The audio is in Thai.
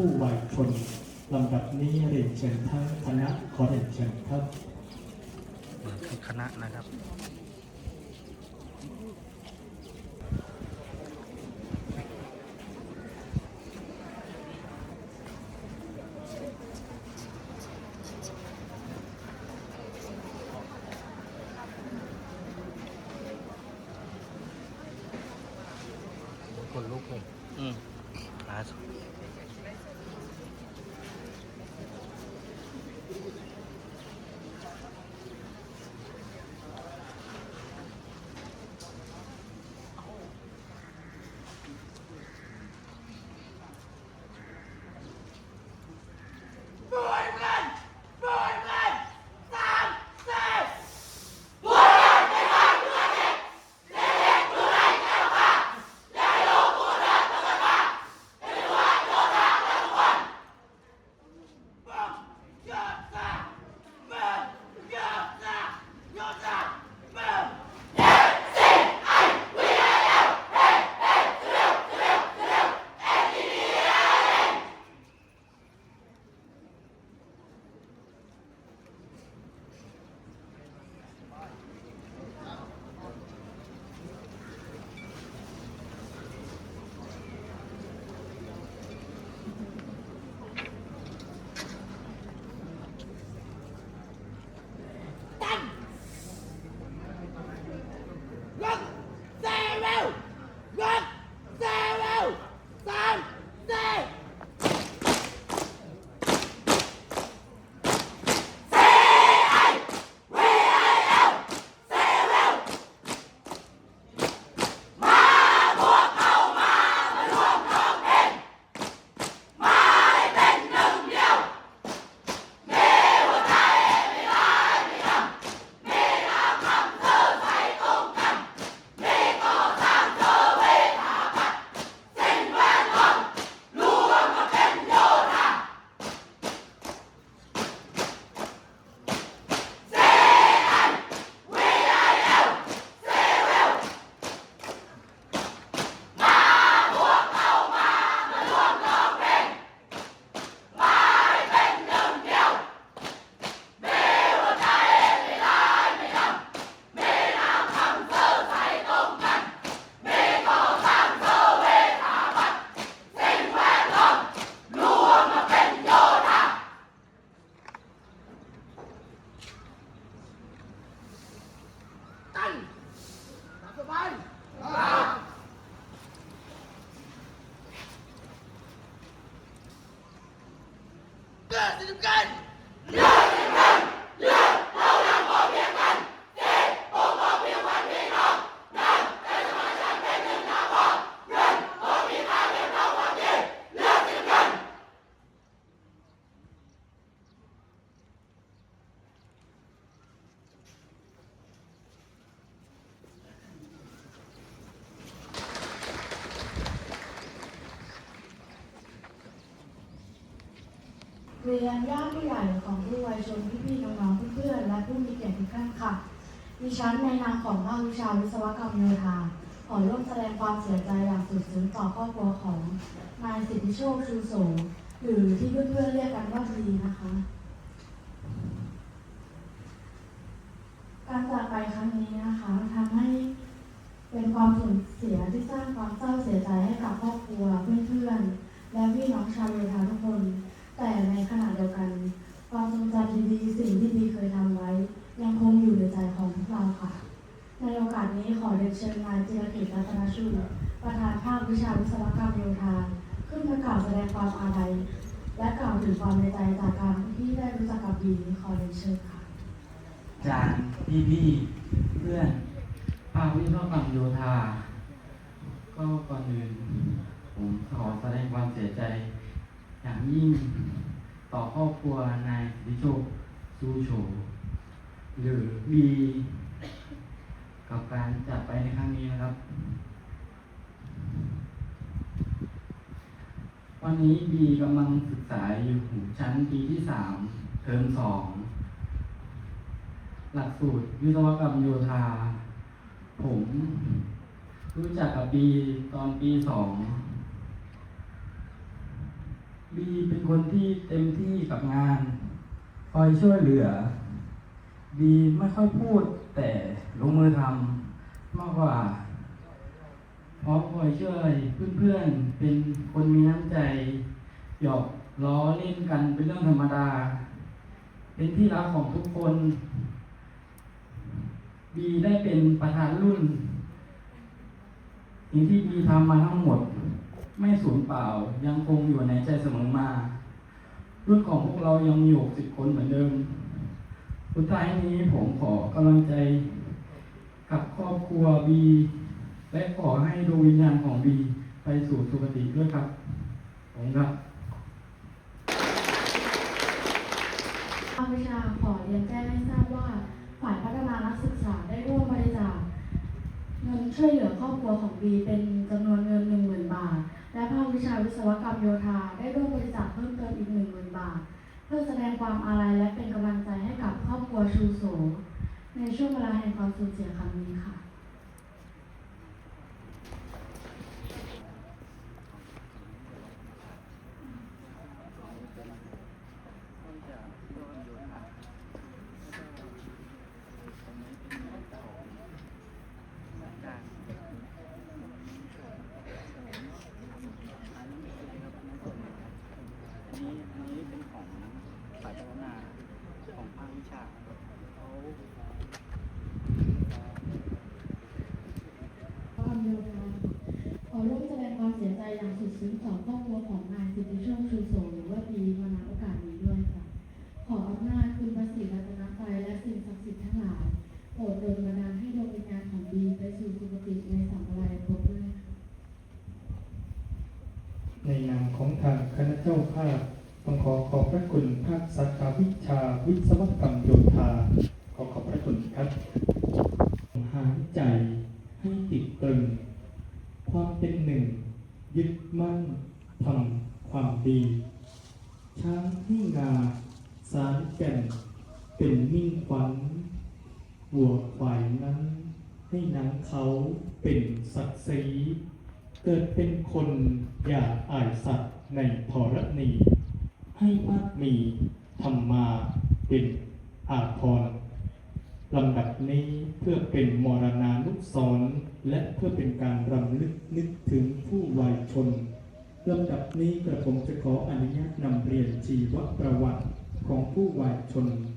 ผู้วัยชนลำดับนี้เรียนเชิญทั้งคณะขอเรียนเชิญครับมาที่คณะนะครับ เรียนญาติผู้ใหญ่ของผู้วัยชนพี่ๆน้องๆเพื่อนๆและผู้มีเกียรติทุกท่านค่ะ ดิฉันในนามของภาควิชาวิศวกรรมโยธาขอร่วมแสดงความเสียใจอย่างสุดซึ้งต่อครอบครัวของนายสิทธิโชคชูโสหรือที่เพื่อนๆเรียกกันว่าบีนะคะ การจากไปครั้งนี้นะคะทำให้เป็นความสูญเสียที่สร้างความเศร้าเสียใจให้กับครอบครัวเพื่อนๆและพี่น้องชาวโยธาทุกคน แต่ในขณะเดียวกัน ความทรงจำดีๆสิ่งที่บีเคยทำไว้ ยังคงอยู่ในใจของพวกเราค่ะ ในโอกาสนี้ขอเรียนเชิญนายจิรกิจรัตนชูประธานภาควิชาวิศวกรรมโยธาขึ้นมากล่าวแสดงความอาลัยและกล่าวถึงความในใจจากการที่ได้รู้จักกับบีขอเรียนเชิญค่ะอาจารย์พี่พี่ๆเพื่อนภาควิศวกรรมโยธา ก็ก่อนอื่นผมขอแสดงความเสียใจ อย่างยิ่งต่อครอบครัวนายสิทธิโชคซูโฉหรือบีกับการจากไปในครั้งนี้นะครับ วันนี้บีกำลังศึกษาอยู่ชั้นปีที่สามเทอมสองหลักสูตรวิศวกรรมโยธา ผม รู้จักกับบีตอนปีสอง บีเป็นคนที่เต็มที่กับงาน คอยช่วยเหลือ บีไม่ค่อยพูดแต่ลงมือทำมากกว่า เพราะคอยช่วยเพื่อนๆ เป็นคนมีน้ำใจ หยอกล้อเล่นกันเป็นเรื่องธรรมดา เป็นที่รักของทุกคน บีได้เป็นประธานรุ่นสิ่งที่บีทำมาทั้งหมด ไม่สูญเปล่ายังคงอยู่ในใจเสมอมารุ่นของพวกเรายังมี60คนเหมือนเดิมสุดท้ายนี้ผมขอกำลังใจกับครอบครัวบีและขอให้ดวงวิญญาณของบีไปสู่สุคติด้วยครับ ผมครับภาวิชาขอเรียนแจ้งให้ทราบว่า ฝ่ายพัฒนานักศึกษาได้ร่วมบริจาคเงินช่วยเหลือครอบครัวของบีเป็นจำนวนเงิน 10,000 บาท และ ภาควิชาวิศวกรรมโยธาได้ร่วมบริจาคเพิ่มเติมอีก10,000 บาท เพื่อแสดงความอาลัยและเป็นกำลังใจให้กับครอบครัวชูโส ในช่วงเวลาแห่งความสูญเสียครั้งนี้ค่ะ อันนี้อันนี้เป็นของฝ่ายพัฒนาของภาควิชาเขา ความโยธาขอร่วมแสดงความเสียใจอย่างสุดซึ้งต่อครอบครัวของนายสิทธิโชคชูโสหรือว่าดีมาณโอกาสนี้ด้วยค่ะ ขออำนาจคุณพระศรีรัตนตรัยและสิ่งศักดิ์สิทธิ์ทั้งหลายโปรดโดนบันดาลให้ดวงวิญญาณของบีไปสู่สุคติในสัมปรายภพด้วยค่ะ ในนามของทางคณะเจ้า ภาพต้องขอขอบพระคุณภาคสาขาวิชาวิศวกรรมโยธา ขอขอบพระคุณครับหายใจให้ติดตึง ความเป็นหนึ่ง ยึดมั่นทำความดี ช้างให้งา สารแก่น เป็นมิ่งขวัญวัวควายนั้น ให้นังเขาเป็นศักดิ์ศรีเกิดเป็นคนอย่าอายสัตว์ ในธรณี ให้มากมีธรรมาเป็นอาภรณ์ลำดับนี้เพื่อเป็นมรณานุสรณ์และเพื่อเป็นการรำลึกนึกถึงผู้วายชนลำดับนี้กระผมจะขออนุญาตนำเรียนชีวประวัติของผู้วายชน